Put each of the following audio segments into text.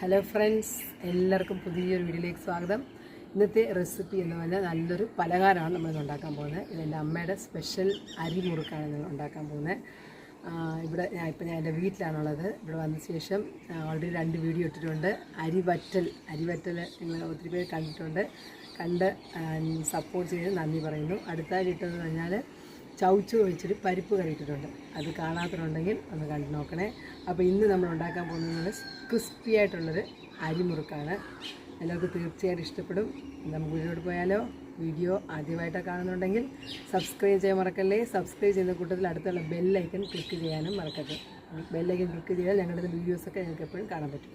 Hello friends എല്ലാവർക്കും പുതിയൊരു വീഡിയോയിലേക്ക് സ്വാഗതം. ഇന്നത്തെ റെസിപ്പി എന്ന് പറഞ്ഞാൽ നല്ലൊരു പലഹാരമാണ് നമ്മൾ ഉണ്ടാക്കാൻ പോകുന്നത്. ഇത് എന്റെ അമ്മയുടെ സ്പെഷ്യൽ അരി മുറുക്കാണ് ഞങ്ങൾ ഉണ്ടാക്കാൻ പോകുന്നത്. ഇവിടെ ഞാൻ ഇപ്പം ഞാൻ എന്റെ വീട്ടിലാണുള്ളത്. ഇവിടെ വന്ന ശേഷം ഓൾറെഡി രണ്ട് വീഡിയോ ഇട്ടിട്ടുണ്ട്. അരി വറ്റൽ അരി വറ്റൽ നിങ്ങൾ ഒത്തിരി പേര് കണ്ടിട്ടുണ്ട്. കണ്ട് സപ്പോർട്ട് ചെയ്ത് നന്ദി പറയുന്നു. അടുത്തായിട്ട് ഇട്ടതെന്ന് പറഞ്ഞാൽ ചൗച്ചു ഒഴിച്ചിട്ട് പരിപ്പ് കഴിച്ചിട്ടുണ്ട് അത് കാണാത്തതുണ്ടെങ്കിൽ ഒന്ന് കണ്ടു നോക്കണേ. അപ്പോൾ ഇന്ന് നമ്മൾ ഉണ്ടാക്കാൻ പോകുന്നത് ക്രിസ്പി ആയിട്ടുള്ളൊരു അരിമുറുക്കാണ്. എല്ലാവർക്കും തീർച്ചയായിട്ടും ഇഷ്ടപ്പെടും. നമുക്ക് വീഡിയോട് പോയാലോ? വീഡിയോ ആദ്യമായിട്ടാണ് കാണുന്നുണ്ടെങ്കിൽ സബ്സ്ക്രൈബ് ചെയ്യാൻ മറക്കല്ലേ? സബ്സ്ക്രൈബ് ചെയ്യുന്ന കൂട്ടത്തിൽ അടുത്തുള്ള ബെല്ലൈക്കൺ ക്ലിക്ക് ചെയ്യാനും മറക്കരുത്. ബെല്ലൈക്കൺ ക്ലിക്ക് ചെയ്താൽ ഞങ്ങളുടെ വീഡിയോസൊക്കെ ഞങ്ങൾക്ക് എപ്പോഴും കാണാൻ പറ്റും.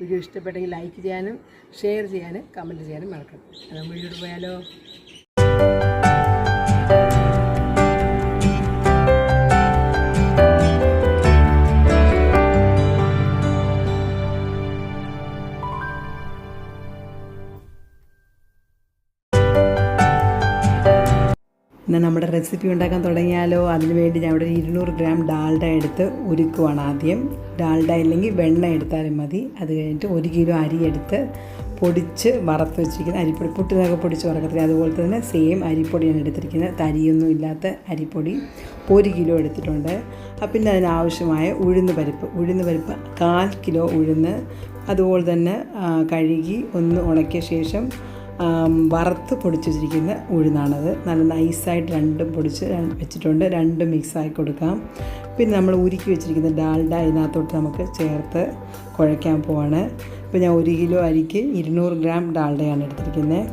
വീഡിയോ ഇഷ്ടപ്പെട്ടെങ്കിൽ ലൈക്ക് ചെയ്യാനും ഷെയർ ചെയ്യാനും കമന്റ് ചെയ്യാനും മറക്കരുത്. വീഡിയോട്ട് പോയാലോ? എന്നാൽ നമ്മുടെ റെസിപ്പി ഉണ്ടാക്കാൻ തുടങ്ങിയാലോ? അതിന് വേണ്ടി ഞാൻ ഇവിടെ ഇരുന്നൂറ് ഗ്രാം ഡാൽഡ എടുത്ത് ഉരുക്കുവാണ് ആദ്യം. ഡാൽഡ ഇല്ലെങ്കിൽ വെണ്ണ എടുത്താലും മതി. അത് കഴിഞ്ഞിട്ട് ഒരു കിലോ അരി എടുത്ത് പൊടിച്ച് വറുത്ത് വെച്ചിരിക്കുന്ന അരിപ്പൊടി പുട്ടിനൊക്കെ പൊടിച്ച് വറക്കത്തില്ല അതുപോലെ തന്നെ സെയിം അരിപ്പൊടിയാണ് എടുത്തിരിക്കുന്നത്. തരിയൊന്നും ഇല്ലാത്ത അരിപ്പൊടി ഒരു കിലോ എടുത്തിട്ടുണ്ട്. അപ്പം പിന്നെ അതിനാവശ്യമായ ഉഴുന്ന് പരിപ്പ്. ഉഴുന്ന് പരിപ്പ് കാൽ കിലോ ഉഴുന്ന്. അതുപോലെ തന്നെ കഴുകി ഒന്ന് ഉണക്കിയ ശേഷം വറുത്ത് പൊടിച്ച് വെച്ചിരിക്കുന്ന ഉഴുന്നാണത്. നല്ല നൈസായിട്ട് രണ്ടും പൊടിച്ച് വെച്ചിട്ടുണ്ട്. രണ്ടും മിക്സായി കൊടുക്കാം. പിന്നെ നമ്മൾ ഉരുക്കി വെച്ചിരിക്കുന്ന ഡാൽഡ ഇതിനകത്തോട്ട് നമുക്ക് ചേർത്ത് കുഴയ്ക്കാൻ പോവാണ്. ഇപ്പോൾ ഞാൻ ഒരു കിലോ അരിക്ക് ഇരുന്നൂറ് ഗ്രാം ഡാൽഡയാണ് എടുത്തിരിക്കുന്നത്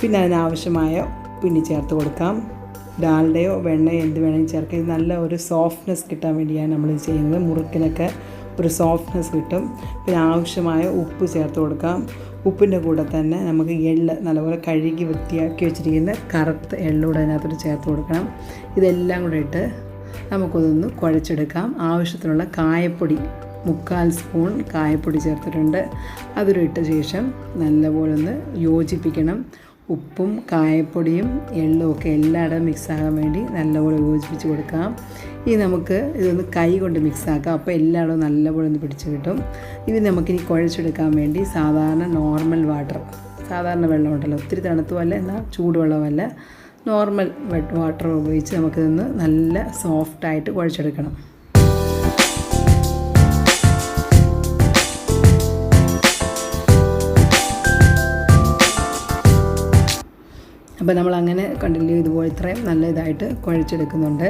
പിന്നെ അതിനാവശ്യമായ പിന്നെ ചേർത്ത് കൊടുക്കാം. ഡാൽഡയോ വെണ്ണയോ എന്ത് വേണമെങ്കിലും ചേർക്കാം. ഇത് നല്ല ഒരു സോഫ്റ്റ്നെസ് കിട്ടാൻ വേണ്ടിയാണ് നമ്മൾ ചെയ്യുന്നത്. മുറുക്കിനൊക്കെ ഒരു സോഫ്റ്റ്നെസ് കിട്ടും. പിന്നെ ആവശ്യമായ ഉപ്പ് ചേർത്ത് കൊടുക്കാം. ഉപ്പിന്റെ കൂടെ തന്നെ നമുക്ക് എള്ള് നല്ലപോലെ കഴുകി വൃത്തിയാക്കി വെച്ചിരിക്കുന്ന കറുത്ത എള്ളൂടെ അതിനകത്തോട്ട് ചേർത്ത് കൊടുക്കണം. ഇതെല്ലാം കൂടെ ഇട്ട് നമുക്കതൊന്ന് കുഴച്ചെടുക്കാം. ആവശ്യത്തിനുള്ള കായപ്പൊടി മുക്കാൽ സ്പൂൺ കായപ്പൊടി ചേർത്തിട്ടുണ്ട്. അതൊരു ഇട്ട ശേഷം നല്ലപോലെ ഒന്ന് യോജിപ്പിക്കണം. ഉപ്പും കായപ്പൊടിയും എള്ളും ഒക്കെ എല്ലായിടവും മിക്സ് ആകാൻ വേണ്ടി നല്ലപോലെ യോജിപ്പിച്ച് കൊടുക്കാം. ഇനി നമുക്ക് ഇതൊന്ന് കൈ കൊണ്ട് മിക്സാക്കാം. അപ്പോൾ എല്ലായിടവും നല്ലപോലെ ഒന്ന് പിടിച്ച് കിട്ടും. ഇത് നമുക്കിനി കുഴച്ചെടുക്കാൻ വേണ്ടി സാധാരണ നോർമൽ വാട്ടർ സാധാരണ വെള്ളമുണ്ടല്ലോ ഒത്തിരി തണുത്തുമല്ല എന്നാൽ ചൂടുവെള്ളമല്ല നോർമൽ വാട്ടർ ഉപയോഗിച്ച് നമുക്കിതൊന്ന് നല്ല സോഫ്റ്റായിട്ട് കുഴച്ചെടുക്കണം. അപ്പോൾ നമ്മൾ അങ്ങനെ കണ്ടില്ലേ ഇതുപോലെ ഇത്രയും നല്ല ഇതായിട്ട് കുഴച്ചെടുക്കുന്നുണ്ട്.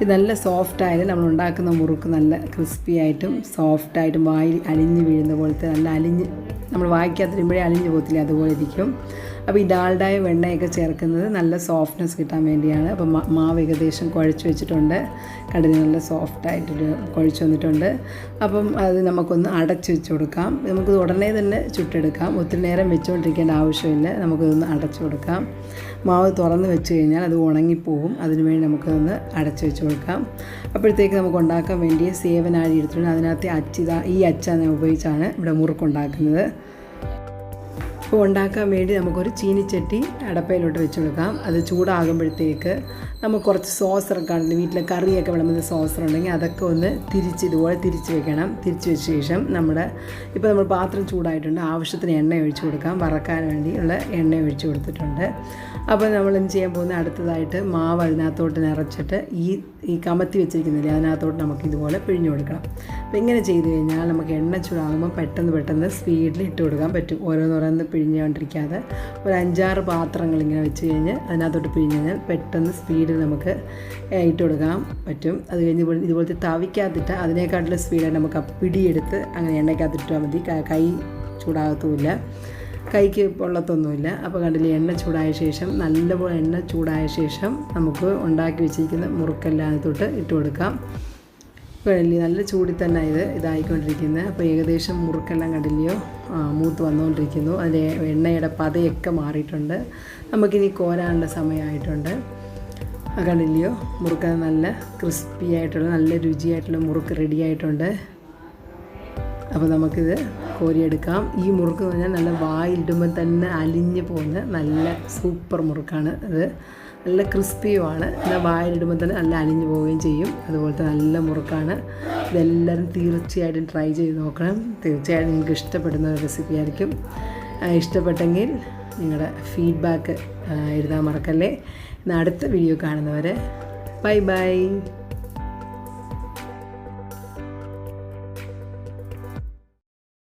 ഇത് നല്ല സോഫ്റ്റ് ആയാലും നമ്മൾ ഉണ്ടാക്കുന്ന മുറുക്ക് നല്ല ക്രിസ്പി ആയിട്ടും സോഫ്റ്റായിട്ടും വായിൽ അലിഞ്ഞ് വീഴുന്ന പോലത്തെ നല്ല അലിഞ്ഞ് നമ്മൾ വായിക്കാത്തിരുമ്പോഴേ അലിഞ്ഞ് പോകത്തില്ല അതുപോലെ ഇരിക്കും. അപ്പോൾ ഈ ഡാൽഡായ വെണ്ണയൊക്കെ ചേർക്കുന്നത് നല്ല സോഫ്റ്റ്നെസ് കിട്ടാൻ വേണ്ടിയാണ്. അപ്പോൾ മാവ് ഏകദേശം കുഴച്ച് വെച്ചിട്ടുണ്ട്. കടലിൽ നല്ല സോഫ്റ്റായിട്ടൊരു കുഴച്ച് വന്നിട്ടുണ്ട്. അപ്പം അത് നമുക്കൊന്ന് അടച്ച് വെച്ച് കൊടുക്കാം. നമുക്കിത് ഉടനെ തന്നെ ചുട്ടെടുക്കാം. ഒത്തിരി നേരം വെച്ചുകൊണ്ടിരിക്കേണ്ട ആവശ്യമില്ല. നമുക്കിതൊന്ന് അടച്ചു കൊടുക്കാം. മാവ് തുറന്ന് വെച്ച് കഴിഞ്ഞാൽ അത് ഉണങ്ങിപ്പോകും അതിനുവേണ്ടി നമുക്കതൊന്ന് അടച്ച് വെച്ച് കൊടുക്കാം. അപ്പോഴത്തേക്ക് നമുക്ക് ഉണ്ടാക്കാൻ വേണ്ടി സേവനാഴി എടുത്തിട്ടുണ്ട്. അതിനകത്ത് അച്ചിത ഈ അച്ചാണ് ഉപയോഗിച്ചാണ് ഇവിടെ മുറുക്കുണ്ടാക്കുന്നത്. അപ്പോൾ ഉണ്ടാക്കാൻ വേണ്ടി നമുക്കൊരു ചീനിച്ചട്ടി അടപ്പയിലോട്ട് വെച്ച് കൊടുക്കാം അത് ചൂടാകുമ്പോഴത്തേക്ക് നമുക്ക് കുറച്ച് സോസ് ഇറക്കാറുണ്ട് വീട്ടിലെ കറിയൊക്കെ വിളമ്പുന്ന സോസർ ഉണ്ടെങ്കിൽ അതൊക്കെ ഒന്ന് തിരിച്ച് ഇതുപോലെ തിരിച്ച് വെക്കണം. തിരിച്ച് വെച്ച ശേഷം നമ്മുടെ ഇപ്പോൾ നമ്മൾ പാത്രം ചൂടായിട്ടുണ്ട്. ആവശ്യത്തിന് എണ്ണ ഒഴിച്ച് കൊടുക്കാം. വറക്കാൻ വേണ്ടിയുള്ള എണ്ണ ഒഴിച്ച് കൊടുത്തിട്ടുണ്ട്. അപ്പോൾ നമ്മൾ എന്ത് ചെയ്യാൻ പോകുന്നത് അടുത്തതായിട്ട് മാവ് അതിനകത്തോട്ട് നിറച്ചിട്ട് ഈ ഈ കമത്തി വെച്ചിരിക്കുന്നില്ലേ അതിനകത്തോട്ട് നമുക്ക് ഇതുപോലെ പിഴിഞ്ഞു കൊടുക്കണം. അപ്പോൾ ഇങ്ങനെ ചെയ്ത് കഴിഞ്ഞാൽ നമുക്ക് എണ്ണ ചൂടാകുമ്പോൾ പെട്ടെന്ന് പെട്ടെന്ന് സ്പീഡിൽ ഇട്ട് കൊടുക്കാൻ പറ്റും. ഓരോന്നോരോന്ന് പിഴിഞ്ഞുകൊണ്ടിരിക്കാതെ ഒരു അഞ്ചാറ് പാത്രങ്ങൾ ഇങ്ങനെ വെച്ച് കഴിഞ്ഞ് അതിനകത്തോട്ട് പിഴിഞ്ഞ് കഴിഞ്ഞാൽ പെട്ടെന്ന് സ്പീഡിൽ നമുക്ക് ഇട്ട് കൊടുക്കാൻ പറ്റും. അത് കഴിഞ്ഞ് ഇതുപോലെ- ഇതുപോലത്തെ തവിക്കകത്തിട്ട് അതിനേക്കാട്ടിലും സ്പീഡായിട്ട് നമുക്ക് പിടിയെടുത്ത് അങ്ങനെ എണ്ണയ്ക്കകത്തിട്ടാൽ മതി. കൈ ചൂടാകത്തുമില്ല. കൈക്ക് പൊള്ളത്തൊന്നുമില്ല. അപ്പോൾ കണ്ടില്ലേ എണ്ണ ചൂടായ ശേഷം നല്ലപോലെ എണ്ണ ചൂടായ ശേഷം നമുക്ക് ഉണ്ടാക്കി വെച്ചിരിക്കുന്ന മുറുക്കെല്ലാം തൊട്ട് ഇട്ട് കൊടുക്കാം. കണ്ടില്ലേ നല്ല ചൂടിൽ തന്നെ ഇത് ഇതായിക്കൊണ്ടിരിക്കുന്നത് അപ്പോൾ ഏകദേശം മുറുക്കെല്ലാം കണ്ടില്ലയോ? ആ, മൂത്ത് വന്നുകൊണ്ടിരിക്കുന്നു അതിന്റെ എണ്ണയുടെ പതയൊക്കെ മാറിയിട്ടുണ്ട്. നമുക്കിനി കോരാനുള്ള സമയമായിട്ടുണ്ട്. ആ കണ്ടില്ലയോ? മുറുക്ക് നല്ല ക്രിസ്പി ആയിട്ടുള്ള നല്ല രുചിയായിട്ടുള്ള മുറുക്ക് റെഡി ആയിട്ടുണ്ട്. അപ്പോൾ നമുക്കിത് കോരിയെടുക്കാം. ഈ മുറുക്ക് പറഞ്ഞാൽ നല്ല വായിലിടുമ്പോൾ തന്നെ അലിഞ്ഞ് പോകുന്ന നല്ല സൂപ്പർ മുറുക്കാണ് ഇത്. നല്ല ക്രിസ്പിയുമാണ്. എന്നാൽ വായിലിടുമ്പോൾ തന്നെ നല്ല അലിഞ്ഞു പോവുകയും ചെയ്യും. അതുപോലെ തന്നെ നല്ല മുറുക്കാണ്. ഇതെല്ലാവരും തീർച്ചയായിട്ടും ട്രൈ ചെയ്ത് നോക്കണം. തീർച്ചയായിട്ടും നിങ്ങൾക്ക് ഇഷ്ടപ്പെടുന്ന ഒരു റെസിപ്പി ആയിരിക്കും. ഇഷ്ടപ്പെട്ടെങ്കിൽ നിങ്ങളുടെ ഫീഡ്ബാക്ക് എഴുതാൻ മറക്കല്ലേ. ഇന്ന് അടുത്ത വീഡിയോ കാണുന്നവരെ ബൈ ബൈ